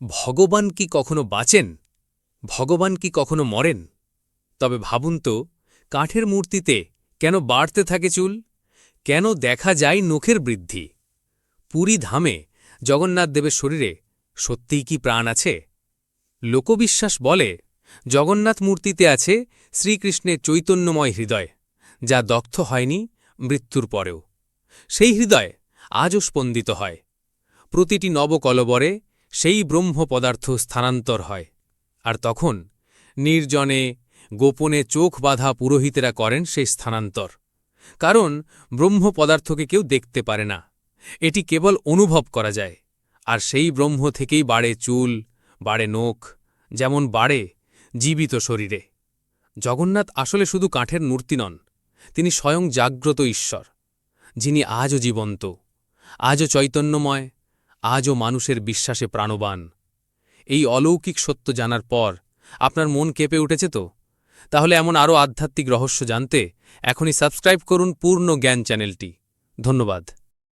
ভগবান কি কখনো বাঁচেন? ভগবান কি কখনো মরেন? তবে ভাবুন তো, কাঠের মূর্তিতে কেন বাড়তে থাকে চুল? কেন দেখা যায় নখের বৃদ্ধি? পুরী ধামে জগন্নাথ দেবের শরীরে সত্যিই কি প্রাণ আছে? লোকবিশ্বাস বলে, জগন্নাথ মূর্তিতে আছে শ্রীকৃষ্ণের চৈতন্যময় হৃদয়, যা দগ্ধ হয়নি মৃত্যুর পরেও। সেই হৃদয় আজও স্পন্দিত হয়। প্রতিটি নবকলবরে সেই ব্রহ্ম পদার্থ স্থানান্তর হয়, আর তখন নির্জনে গোপনে চোখ বাঁধা পুরোহিতেরা করেন সেই স্থানান্তর। কারণ ব্রহ্ম পদার্থকে কেউ দেখতে পারে না, এটি কেবল অনুভব করা যায়, আর সেই ব্রহ্ম থেকেই বাড়ে চুল, বাড়ে নখ, যেমন বাড়ে জীবিত শরীরে। জগন্নাথ আসলে শুধু কাঠের মূর্তি নন, তিনি স্বয়ং জাগ্রত ঈশ্বর, যিনি আজও জীবন্ত, আজও চৈতন্যময় আজও মানুষের বিশ্বাসে প্রাণবান। এই অলৌকিক সত্য জানার পর আপনার মন কেঁপে উঠেছে তো? তাহলে এমন আরও আধ্যাত্মিক রহস্য জানতে এখনই সাবস্ক্রাইব করুন পূর্ণ জ্ঞান চ্যানেলটি। ধন্যবাদ।